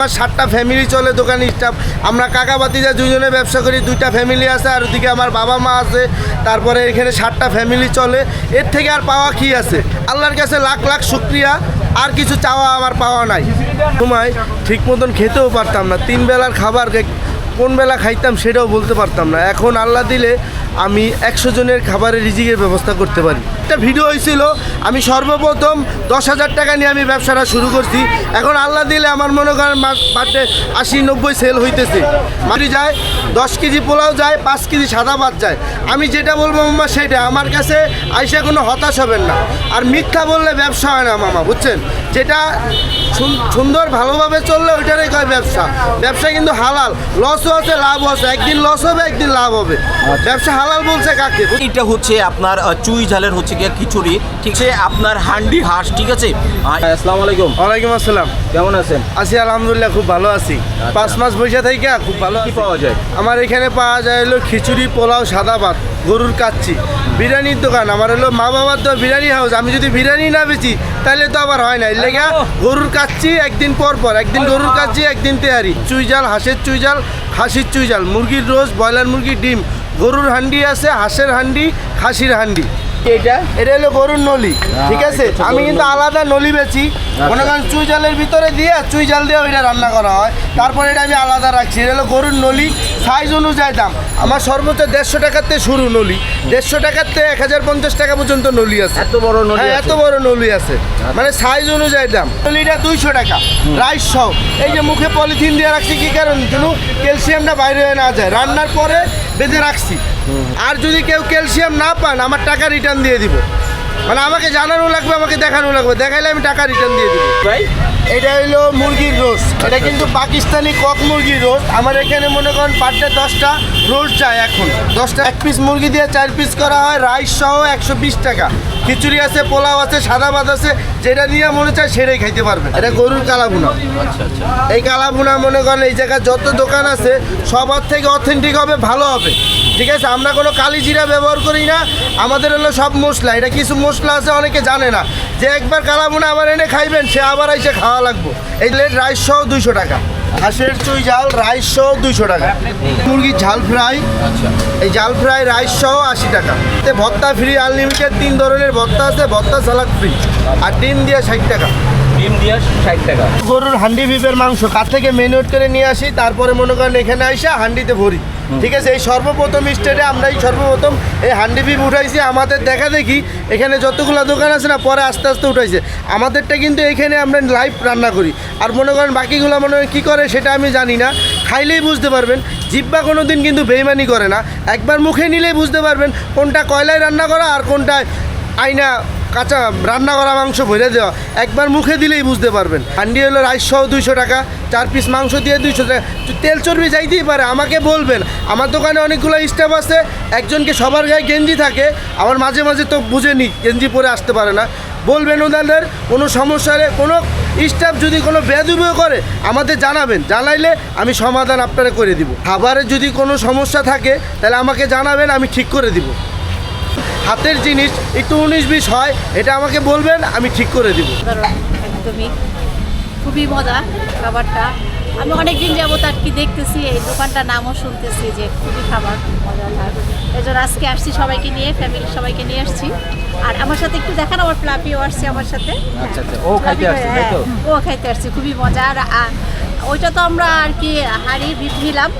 আমার সাতটা ফ্যামিলি চলে, দোকানে স্টাফ আমরা কাকা বাতিজা দুজনে ব্যবসা করি, দুইটা ফ্যামিলি আছে, আর ওদিকে আমার বাবা মা আছে। তারপরে এখানে সাতটা ফ্যামিলি চলে। এর থেকে আর পাওয়া কি আছে? আল্লাহর কাছে লাখ লাখ শুক্রিয়া। আর কিছু চাওয়া আমার পাওয়া নাই। সময় ঠিক মতন খেতেও পারতাম না। তিন বেলার খাবার কোন বেলা খাইতাম সেটাও বলতে পারতাম না। এখন আল্লাহ দিলে আমি একশো জনের খাবারের রিজিকের ব্যবস্থা করতে পারি। একটা ভিডিও হয়েছিল আমি সর্বপ্রথম দশ হাজার টাকা নিয়ে আমি ব্যবসাটা শুরু করছি। এখন আল্লাহ দিলে আমার মনে করেন বার্থডে আশি নব্বই সেল হইতেছে। মাটি যায় দশ কেজি পোলাও যায় পাঁচ কেজি সাদা ভাত যায়। আমি যেটা বলব মামা সেটা। আমার কাছে আইসা কোনো হতাশ হবেন না। আর মিথ্যা বললে ব্যবসা হয় না মামা বুঝছেন? যেটা সুন- সুন্দর ভালোভাবে চললে ওইটারই কয় ব্যবসা? ব্যবসা কিন্তু হালাল। লসও আছে লাভও আছে। একদিন লস হবে একদিন লাভ হবে। ব্যবসা হালাল বলছে কাকে? এটা হচ্ছে আপনার চুই ঝালের হচ্ছে গিয়ে খিচুড়ি। ঠিক আছে আপনার হান্ডি হাঁস ঠিক আছে? আসসালামু আলাইকুম। ওয়ালাইকুম আসসালাম। কেমন আছেন? আছি আলহামদুলিল্লাহ খুব ভালো আছি। পাঁচ মাস বসে থেকে খুব ভালো কি আছি। পাওয়া যায়? আমার এখানে পাওয়া যায় হলো খিচুড়ি পোলাও সাদা ভাত গরুর কাচ্চি বিরিয়ানির দোকান। আমার হলো মা বাবার তো বিরিয়ানি হাউস আমি যদি বিরিয়ানি না বেচি তাহলে তো আবার হয় না। লেগা গরুর কাচ্চি একদিন পর পর একদিন গরুর কাচ্চি একদিন তেয়ারি চুই জাল হাঁসের চুই জাল খাসির চুই জাল মুরগির রোজ ব্রয়লার মুরগির ডিম গরুর হান্ডি আছে হাঁসের হান্ডি খাসির হান্ডি। এটা? এটা হলো গরুর নলি ঠিক আছে? আমি কিন্তু আলাদা নলি বেচি। মনে করেন চুই জালের ভিতরে দিয়ে চুই জাল দিয়ে ওইটা রান্না করা হয়। তারপরে এটা আমি আলাদা রাখছি। এটা হলো গরুর নলি সাইজ অনুযায়ী দাম। আমার সর্বোচ্চ দেড়শো থেকে শুরু নলি। দেড়শো থেকে এক হাজার পঞ্চাশ টাকা পর্যন্ত নলি আছে। এত বড় নলি হ্যাঁ এত বড় নলি আছে। মানে সাইজ অনুযায়ী দাম। নলিটা দুইশো টাকা। রাইস সহ। এই যে মুখে পলিথিন দিয়ে রাখছি কি কারণ? যেন ক্যালসিয়ামটা বাইরে হয়ে না যায়। রান্নার পরে বেঁধে রাখছি। আর যদি কেউ ক্যালসিয়াম না পান আমার টাকা রিটার্ন দিয়ে দিব। মানে আমাকে জানানো লাগবে আমাকে দেখানো লাগবে। দেখাইলে আমি টাকা রিটার্ন দিয়ে দিব। ভাই এটা হলো মুরগির রোস্ট এটা কিন্তু পাকিস্তানি কক মুরগির রোস্ট আমার এখানে মনে করেন পার ডে দশটা রোস্ট যায় এখন। দশটা এক পিস মুরগি দিয়ে চার পিস করা হয় রাইস সহ একশো বিশ টাকা। খিচুড়ি আছে পোলাও আছে সাদা ভাত আছে যেটা নিয়ে মনে চায় সেটাই খাইতে পারবেন এটা গরুর কালাভুনা। আচ্ছা আচ্ছা। এই কালাভুনা মনে করেন এই জায়গায় যত দোকান আছে সবার থেকে অথেন্টিক হবে ভালো হবে। ঠিক আছে আমরা কোনো কালি জিরা ব্যবহার করি না। আমাদের হলো সব মশলা এটা কিছু মশলা আছে অনেকে জানে না। যে একবার কালাভুনা আবার এনে খাইবেন সে আবার এসে খাওয়া লাগবে। এই লেট রাইস সহ দুইশো টাকা। হাঁসের চুই ঝাল রাইস সহ দুইশো টাকা। মুরগির ঝাল ফ্রাই আচ্ছা। এই জাল ফ্রাই রাইস সহ আশি টাকা। এতে ভর্তা ফ্রি আনলিমিটেড তিন ধরনের ভর্তা আছে ভর্তা সালাদ ফ্রি আর ডিম দিয়ে ষাট টাকা। ডিম দিয়ে ষাট টাকা। গরুর হান্ডি বিপের মাংস কার থেকে মেনুট করে নিয়ে আসি তারপরে মনে করেন এখানে আইসা হান্ডিতে ভরি। ঠিক আছে, এই সর্বপ্রথম স্টেটে আমরা এই সর্বপ্রথম এই হান্ডি বিপ উঠাইছি। আমাদের দেখা দেখি, এখানে যতগুলো দোকান আছে না, পরে আস্তে আস্তে উঠাইছে। আমাদেরটা কিন্তু এখানে আমরা লাইভ রান্না করি। আর মনে করেন বাকিগুলো মনে হয় কী করে সেটা আমি জানি না। খাইলেই বুঝতে পারবেন, জিব্বা কোনো দিন কিন্তু বেইমানি করে না। একবার মুখে নিলেই বুঝতে পারবেন কোনটা কয়লায় রান্না করা আর কোনটা আইনা কাঁচা রান্না করা মাংস ভরে দেওয়া, একবার মুখে দিলেই বুঝতে পারবেন। হান্ডি হলো রাইস দুইশো টাকা, চার পিস মাংস দিয়ে দুইশো টাকা। তেল চর্বি যাইতেই পারে, আমাকে বলবেন। আমার দোকানে অনেকগুলো স্টাফ আছে, একজনকে সবার গায়ে গেঞ্জি থাকে, আমার মাঝে মাঝে তো বুঝে বুঝেনি গেঞ্জি পরে আসতে পারে না। বলবেন ওনাদের, কোনো সমস্যা হলে কোনো স্টাফ যদি কোনো বেদুবিও করে, আমাদের জানাবেন। জানাইলে আমি সমাধান আপনারা করে দিব। খাবারের যদি কোনো সমস্যা থাকে, তাহলে আমাকে জানাবেন, আমি ঠিক করে দিব। হাতের জিনিস একটু উনিশ বিশ হয় এটা আমাকে বলবেন আমি ঠিক করে দিব। একদমই খুবই মজা খাবারটা। আমি অনেক দিন যাবত আর কি দেখতেছি এই দোকানটার নামও শুনতেছি যে খুবই খাবার মজাদার এই জন্য আজকে আসছি সবাইকে নিয়ে ফ্যামিলির সবাইকে নিয়ে আসছি। আর আমার সাথে একটু দেখান আমার প্লাপিও আসছে আমার সাথে। আচ্ছা, আচ্ছা। ও খাইতে আসছে, হ্যাঁ, ও খাইতে আসছে খুবই মজা আর ওইটা তো আমরা আর কি হাড়ি বিট নিলাম।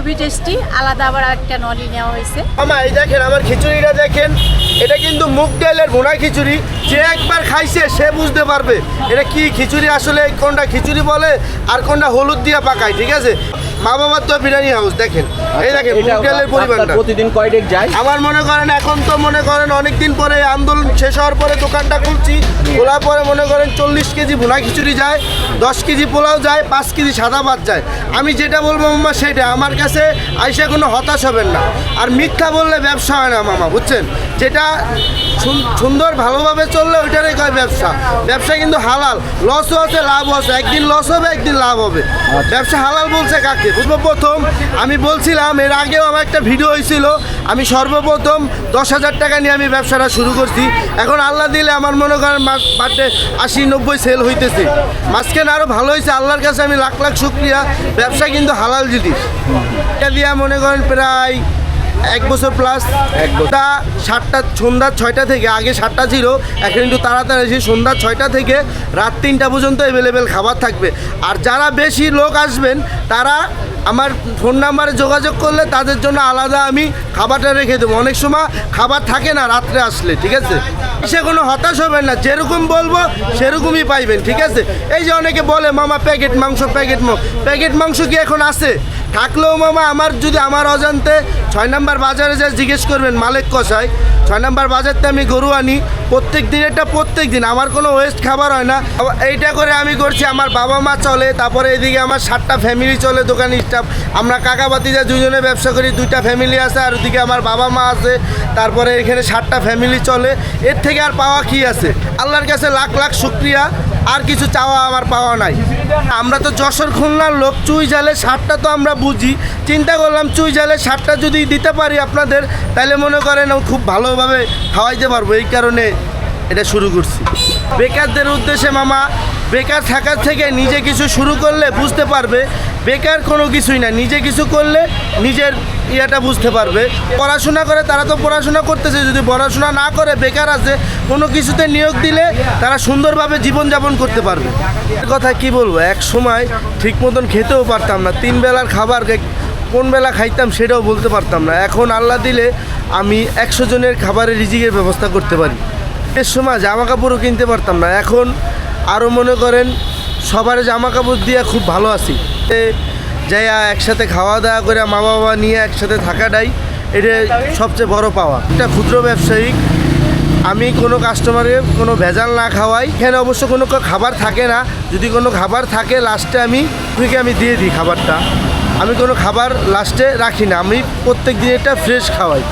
খুবই টেস্টি আলাদা আবার একটা নলি নেওয়া হয়েছে। আমার এই দেখেন, আমার খিচুড়িটা দেখেন। এটা কিন্তু মুগ ডালের ভুনা খিচুড়ি। যে একবার খাইছে, সে বুঝতে পারবে। এটা কি খিচুড়ি আসলে, কোনটা খিচুড়ি বলে, আর কোনটা হলুদ দিয়ে পাকায়, ঠিক আছে? মা বাবার তো বিরিয়ানি হাউস দেখেন। এই দেখেন মুগ পরিমাণটা। প্রতিদিন কয় ডেক যায়? আমার মনে করেন এখন তো মনে করেন অনেক দিন পরে আন্দোলন শেষ হওয়ার পরে দোকানটা খুলছি। খোলার পরে মনে করেন চল্লিশ কেজি ভুনা খিচুড়ি যায় দশ কেজি পোলাও যায় পাঁচ কেজি সাদা ভাত যায়। আমি যেটা বলব মামা সেটা আমার কাছে আইসা কোনো হতাশ হবেন না। আর মিথ্যা বললে ব্যবসা হয় না মামা বুঝছেন? যেটা সুন- সুন্দর ভালোভাবে চললে ওইটারই কয় ব্যবসা? ব্যবসা কিন্তু হালাল। লসও আছে লাভও আছে। একদিন লস হবে একদিন লাভ হবে। ব্যবসা হালাল বলছে কাকে? সর্বপ্রথম আমি বলছিলাম, এর আগেও আমার একটা ভিডিও হয়েছিল, আমি সর্বপ্রথম দশ হাজার টাকা নিয়ে আমি ব্যবসাটা শুরু করছি। এখন আল্লাহ দিলে আমার মনে করেন পাটে আশি, নব্বই সেল হইতেছে। মাঝখানে আরও ভালো হয়েছে, আল্লাহর কাছে আমি লাখ লাখ শুক্রিয়া। ব্যবসা কিন্তু হালাল জিনিস। এটা দিয়ে মনে করেন প্রায় এক বছর প্লাস একটা সাতটা সন্ধ্যা ছয়টা থেকে আগে সাতটা ছিল এখন একটু তাড়াতাড়ি আছে সন্ধ্যা ছয়টা থেকে রাত তিনটা পর্যন্ত অ্যাভেলেবেল খাবার থাকবে। আর যারা বেশি লোক আসবেন তারা আমার ফোন নাম্বারে যোগাযোগ করলে তাদের জন্য আলাদা আমি খাবারটা রেখে দেবো। অনেক সময় খাবার থাকে না রাত্রে আসলে ঠিক আছে? সে কোনো হতাশ হবেন না যেরকম বলব সেরকমই পাইবেন ঠিক আছে? এই যে অনেকে বলে মামা প্যাকেট মাংস প্যাকেট মাংস। প্যাকেট মাংস কি এখন আছে? থাকলেও মামা, আমার যদি আমার অজান্তে ছয় নাম্বার বাজারে যা জিজ্ঞেস করবেন, মালিক কষায় ছয় নাম্বার বাজারতে আমি গরু আনি, প্রত্যেক দিন, এটা প্রত্যেক দিন, আমার কোনো ওয়েস্ট খাবার হয় না। এইটা করে আমি করছি, আমার বাবা মা চলে, তারপরে এদিকে আমার সাতটা ফ্যামিলি চলে, দোকান স্টাফ আমরা কাকা বাতিজা দুজনে ব্যবসা করি, দুইটা ফ্যামিলি আছে, আর ওদিকে আমার বাবা মা আছে, তারপরে এখানে সাতটা ফ্যামিলি চলে, এর থেকে আর পাওয়া কি আছে? আল্লাহর কাছে লাখ লাখ শুক্রিয়া। আর কিছু চাওয়া আমার পাওয়া নাই। আমরা তো যশোর খুলনার লোক, চুই জালে সারটা তো আমরা বুঝি। চিন্তা করলাম চুই জালে সারটা যদি দিতে পারি আপনাদের, তাহলে মনে করেন খুব ভালোভাবে খাওয়াইতে পারব। এই কারণে এটা শুরু করছি। বেকারদের উদ্দেশ্যে মামা, বেকার থাকার থেকে নিজে কিছু শুরু করলে বুঝতে পারবে বেকার কোনো কিছুই না। নিজে কিছু করলে নিজের ইয়েটা বুঝতে পারবে। পড়াশোনা করে তারা তো পড়াশোনা করতেছে, যদি পড়াশোনা না করে, বেকার আছে, কোনো কিছুতে নিয়োগ দিলে তারা সুন্দরভাবে জীবনযাপন করতে পারবে। কথা কি বলব? এক সময় ঠিক মতন খেতেও পারতাম না। তিন বেলার খাবার কোন বেলা খাইতাম সেটাও বলতে পারতাম না। এখন আল্লাহ দিলে আমি একশো জনের খাবারের রিজিকের ব্যবস্থা করতে পারি। এর সময় জামা কাপড়ও কিনতে পারতাম না। এখন আরও মনে করেন সবার জামা কাপড় দিয়ে খুব ভালো আছি। যাইয়া একসাথে খাওয়া দাওয়া করে মা বাবা নিয়ে একসাথে থাকাটাই এটা সবচেয়ে বড় পাওয়া। একটা ক্ষুদ্র ব্যবসায়িক, আমি কোনো কাস্টমারকে কোনো ভেজাল না খাওয়াই। এখানে অবশ্য কোনো খাবার থাকে না। যদি কোনো খাবার থাকে লাস্টে আমি থেকে আমি দিয়ে দিই খাবারটা। আমি কোনো খাবার লাস্টে রাখি না। আমি প্রত্যেক দিন এটা ফ্রেশ খাওয়াই।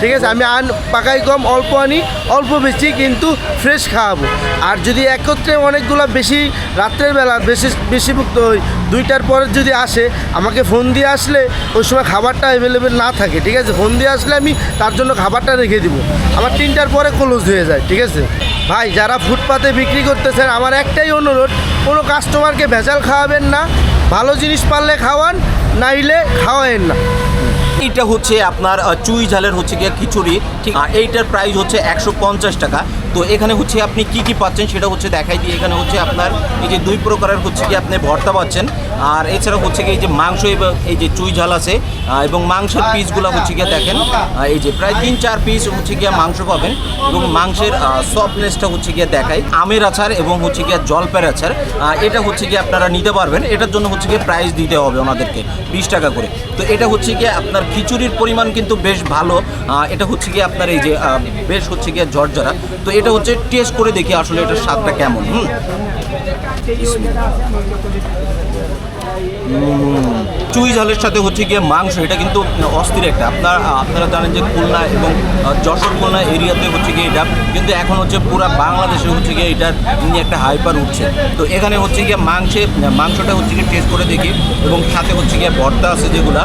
ঠিক আছে? আমি আন, পাকাই কম, অল্প আনি, অল্প বেশি, কিন্তু ফ্রেশ খাওয়াবো। আর যদি একত্রে অনেকগুলো বেশি, রাত্রের বেলা বেশি বেশি ভুক্ত হই দুইটার পর যদি আসে, আমাকে ফোন দিয়ে আসলে ওই সময় খাবারটা অ্যাভেলেবেল না থাকে, ঠিক আছে? ফোন দিয়ে আসলে আমি তার জন্য খাবারটা রেখে দিব। আমার তিনটার পরে ক্লোজ হয়ে যায়, ঠিক আছে? ভাই, যারা ফুটপাতে বিক্রি করতেছেন, আমার একটাই অনুরোধ, কোনো কাস্টমারকে ভেজাল খাওয়াবেন না, ভালো জিনিস পারলে খাওয়ান, নাইলে খাওয়ায়েন না। এইটা হচ্ছে আপনার চুই ঝালের হচ্ছে গিয়ে খিচুড়ি ঠিক এইটার প্রাইস হচ্ছে একশো পঞ্চাশ টাকা তো এখানে হচ্ছে আপনি কি কি পাচ্ছেন সেটা হচ্ছে দেখাই দিয়ে এখানে হচ্ছে আপনার এই যে দুই প্রকারের হচ্ছে কি আপনি ভর্তা পাচ্ছেন আর এছাড়া হচ্ছে কি এই যে মাংস এবং এই যে চুই ঝাল আছে এবং মাংসের পিসগুলো হচ্ছে গিয়ে দেখেন এই যে প্রায় তিন চার পিস হচ্ছে গিয়ে মাংস পাবেন এবং মাংসের সফটনেসটা হচ্ছে গিয়ে দেখাই আমের আচার এবং হচ্ছে গিয়ে জলপের আচার এটা হচ্ছে গিয়ে আপনারা নিতে পারবেন এটার জন্য হচ্ছে গিয়ে প্রাইস দিতে হবে ওনাদেরকে বিশ টাকা করে তো এটা হচ্ছে গিয়ে আপনার খিচুড়ির পরিমাণ কিন্তু বেশ ভালো। এটা হচ্ছে গিয়ে আপনার এই যে বেশ হচ্ছে গিয়ে ঝরঝরা। তো এটা হচ্ছে টেস্ট করে দেখি আসলে এটার স্বাদটা কেমন। হুম। চুই ঝালের সাথে হচ্ছে গিয়ে মাংস, এটা কিন্তু অস্থির একটা। আপনার আপনারা জানেন যে খুলনা এবং যশোর খুলনা এরিয়াতে হচ্ছে গিয়ে এটা কিন্তু এখন হচ্ছে পুরো বাংলাদেশে হচ্ছে গিয়ে এটার নিয়ে একটা হাইপার উঠছে। তো এখানে হচ্ছে গিয়ে মাংসে, মাংসটা হচ্ছে গিয়ে টেস্ট করে দেখি এবং সাথে হচ্ছে গিয়ে ভর্তা আছে যেগুলা।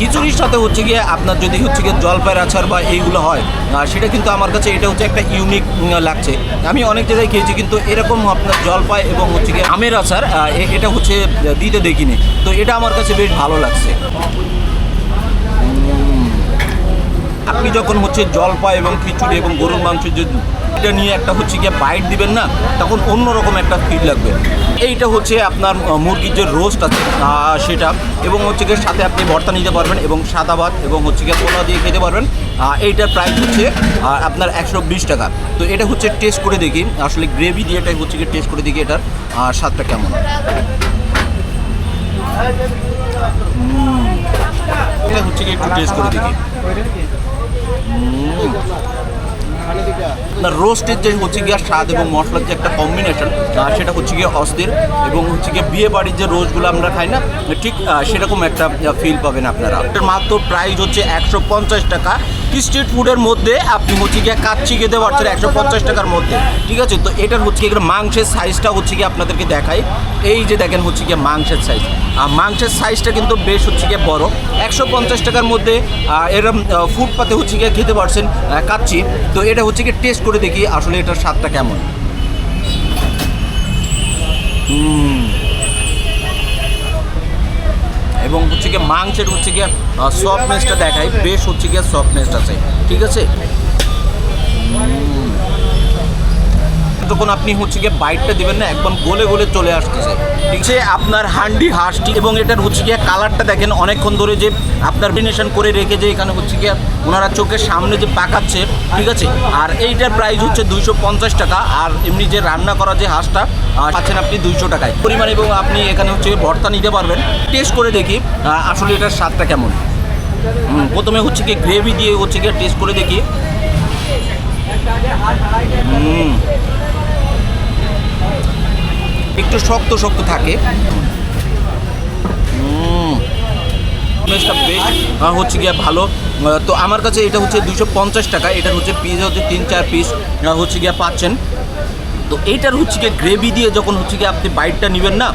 খিচুড়ির সাথে হচ্ছে গিয়ে আপনার যদি হচ্ছে গিয়ে জলপাইয়ের আচার বা এইগুলো হয় সেটা কিন্তু আমার কাছে এটা হচ্ছে একটা ইউনিক লাগছে। আমি অনেক জায়গায় খেয়েছি, কিন্তু এরকম আপনার জলপাই এবং হচ্ছে গিয়ে আমের আচার এটা হচ্ছে দিতে দেখিনি। তো এটা আমার কাছে বেশ ভালো লাগছে। আপনি যখন হচ্ছে জলপাই এবং খিচুড়ি এবং গরুর মাংস যদি এটা নিয়ে একটা হচ্ছে গিয়ে বাইট দিবেন না, তখন অন্যরকম একটা ফিল লাগবে। এইটা হচ্ছে আপনার মুরগির যে রোস্ট আছে সেটা এবং হচ্ছে গিয়ে সাথে আপনি ভর্তা নিতে পারবেন এবং সাদা ভাত এবং হচ্ছে গিয়ে পোলা দিয়ে খেতে পারবেন। এইটার প্রাইস হচ্ছে আপনার একশো বিশ টাকা। তো এটা হচ্ছে টেস্ট করে দেখি, আসলে গ্রেভি দিয়ে এটা হচ্ছে গিয়ে টেস্ট করে দেখি এটার স্বাদটা কেমন। এটা হচ্ছে গিয়ে একটু টেস্ট করে দেখি। আপনার রোস্টের যে হচ্ছে গিয়ে স্বাদ এবং মশলার যে একটা কম্বিনেশন সেটা হচ্ছে গিয়ে অস্থির এবং হচ্ছে গিয়ে বিয়ে বাড়ির যে রোস্টগুলো আমরা খাই না, ঠিক সেরকম একটা ফিল পাবেন আপনারা। মাত্র প্রাইস হচ্ছে একশো পঞ্চাশ টাকা। স্ট্রিট ফুডের মধ্যে আপনি হচ্ছে গিয়ে কাচ্চি খেতে পারছেন একশো পঞ্চাশ টাকার মধ্যে। ঠিক আছে? তো এটার হচ্ছে গিয়ে মাংসের সাইজটা হচ্ছে গিয়ে আপনাদেরকে দেখাই। এই যে দেখেন হচ্ছে গিয়ে মাংসের সাইজ আর মাংসের সাইজটা কিন্তু বেশ হচ্ছে গিয়ে বড়। একশো পঞ্চাশ টাকার মধ্যে এরম ফুটপাতে হচ্ছে গিয়ে খেতে পারছেন কাচ্চি। তো এটা হচ্ছে গিয়ে টেস্ট করে দেখি আসলে এটার স্বাদটা কেমন। হুম। এবং হচ্ছে গিয়ে মাংসের হচ্ছে গিয়ে সফটনেসটা দেখায় বেশ হচ্ছে গিয়ে সফটনেস আছে। ঠিক আছে? যখন আপনি হচ্ছে গিয়ে বাইটটা দিবেন না, একদম গলে গলে চলে আসতেছে। ঠিক আছে? আপনার হান্ডি হাঁসটি এবং এটার হচ্ছে গিয়ে কালারটা দেখেন, অনেকক্ষণ ধরে যে আপনার বিনেশন করে রেখে যে এখানে হচ্ছে গিয়ে ওনারা চোখের সামনে যে পাকাচ্ছে, ঠিক আছে? আর এইটার প্রাইস হচ্ছে দুইশো পঞ্চাশ টাকা, আর এমনি যে রান্না করা যে হাঁসটা পাচ্ছেন আপনি দুইশো টাকায়। পরিমাণ এবং আপনি এখানে হচ্ছে ভর্তা নিতে পারবেন। টেস্ট করে দেখি আসলে এটার স্বাদটা কেমন। প্রথমে হচ্ছে কি গ্রেভি দিয়ে হচ্ছে গিয়ে টেস্ট করে দেখি। একটু শক্ত শক্ত থাকে। বেশ হচ্ছে গিয়া ভালো। তো আমার কাছে এটা হচ্ছে দুশো পঞ্চাশ টাকা। এটা হচ্ছে পিস হচ্ছে তিন চার পিস হচ্ছে গিয়া পাচ্ছেন। তো এইটার হচ্ছে গিয়ে গ্রেভি দিয়ে যখন হচ্ছে গিয়ে আপনি বাইটটা নেবেন না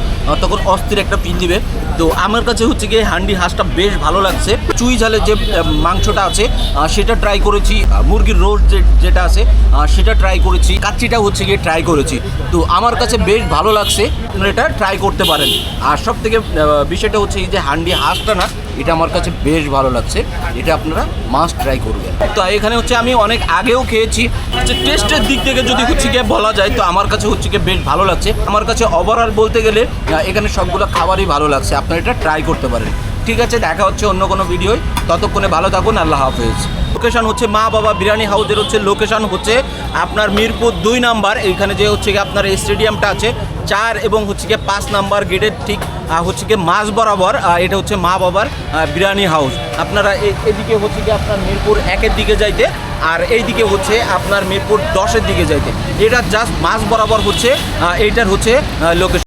তখন অস্থির একটা পিন দিবে। তো আমার কাছে হচ্ছে গিয়ে হান্ডি হাঁসটা বেশ ভালো লাগছে। চুই ঝালের যে মাংসটা আছে সেটা ট্রাই করেছি মুরগির রোস্ট যেটা আছে সেটা ট্রাই করেছি কাচ্চিটা হচ্ছে গিয়ে ট্রাই করেছি। তো আমার কাছে বেশ ভালো লাগছে, আপনারা এটা ট্রাই করতে পারেন। আর সব থেকে বিষয়টা হচ্ছে এই যে হান্ডি হাঁসটা না এটা আমার কাছে বেশ ভালো লাগছে। এটা আপনারা মাস্ট ট্রাই করবেন। তো এখানে হচ্ছে আমি অনেক আগেও খেয়েছি। যে টেস্টের দিক থেকে যদি হচ্ছে গিয়ে বলা যায়, তো আমার কাছে হচ্ছে গিয়ে বেশ ভালো লাগছে। আমার কাছে ওভারঅল বলতে গেলে এখানে সবগুলো খাবারই ভালো লাগছে। আপনারা এটা ট্রাই করতে পারেন। ঠিক আছে, দেখা হচ্ছে অন্য কোনো ভিডিওয় ততক্ষণে ভালো থাকুন, আল্লাহ হাফেজ। লোকেশন হচ্ছে মা বাবা বিরিয়ানি হাউসের হচ্ছে লোকেশন হচ্ছে আপনার মিরপুর দুই নাম্বার। এইখানে যে হচ্ছে গিয়ে আপনার এই স্টেডিয়ামটা আছে, চার এবং হচ্ছে গিয়ে পাঁচ নাম্বার গেটের ঠিক হচ্ছে গিয়ে মাঝ বরাবর এটা হচ্ছে মা বাবার বিরিয়ানি হাউস আপনারা এদিকে হচ্ছে গিয়ে আপনার মিরপুর একের দিকে যাইতে আর এইদিকে হচ্ছে আপনার মিরপুর দশের দিকে যাইতে। এটা জাস্ট মাঝ বরাবর হচ্ছে এইটার হচ্ছে লোকেশন